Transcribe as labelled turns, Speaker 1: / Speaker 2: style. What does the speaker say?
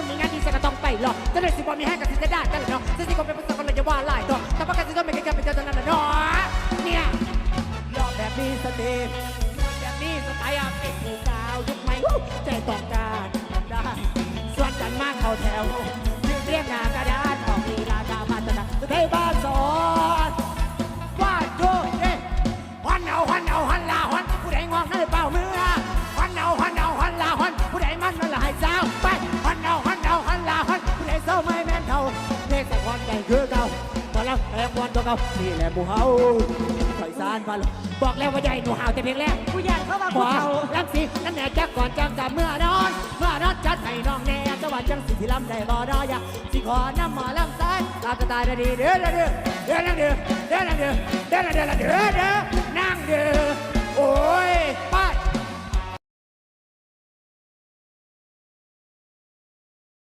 Speaker 1: นมีงานดีฉันก็ต้องไปหรอกจะได้สิบอมีให้งกับสิจะได้กันเลยเนาะจะสิคนเป็นผู้สาวคนเลยจะว่าหลายตัวแต่ว่าการสิต้องไม่เคยเป็นเจ้าเท่านั้นนะเนาะเนี่ยรอแบบนี้สติแบบนี้สไตล์อาเป็นผู้กาวยุคใหม่ใจต้องการได้สวนกันมากเข้าแถวเรียงหน้ากระดานออกลีลาตามาตรฐานสเตย์บ้านสอนว่าโจ้เอ๊ะฮันเอาฮันเอาฮันลาฮันผู้ใดงองนั่นเปล่า ขสักวันใจคือเก่าตอนแล้วแอบวันตัวเก่านี่แหละบูเฮาถอยสารพันบอกแล้วว่าใหญ่หนูห่าวแต่เพียงแรก
Speaker 2: กูอยากเข้ามา
Speaker 1: ข
Speaker 2: กู
Speaker 1: วา
Speaker 2: เขา
Speaker 1: ลังสินั่นแหละจักก่อนจังกับเมื่อนอนเมื่อนอนจัดให้น้องแน่จังหวัดจังสิที่ลำได้บ่ดอยากสิขอน้ำหมอลำซ้ายลาจะตายได้ดีเด้อเด้อเด้อเด้อนั่งเด้อเด้อนั่งเด้อเด้อนั่งเด้อเด้อเด้อนั่งเด้อโอ้ยไป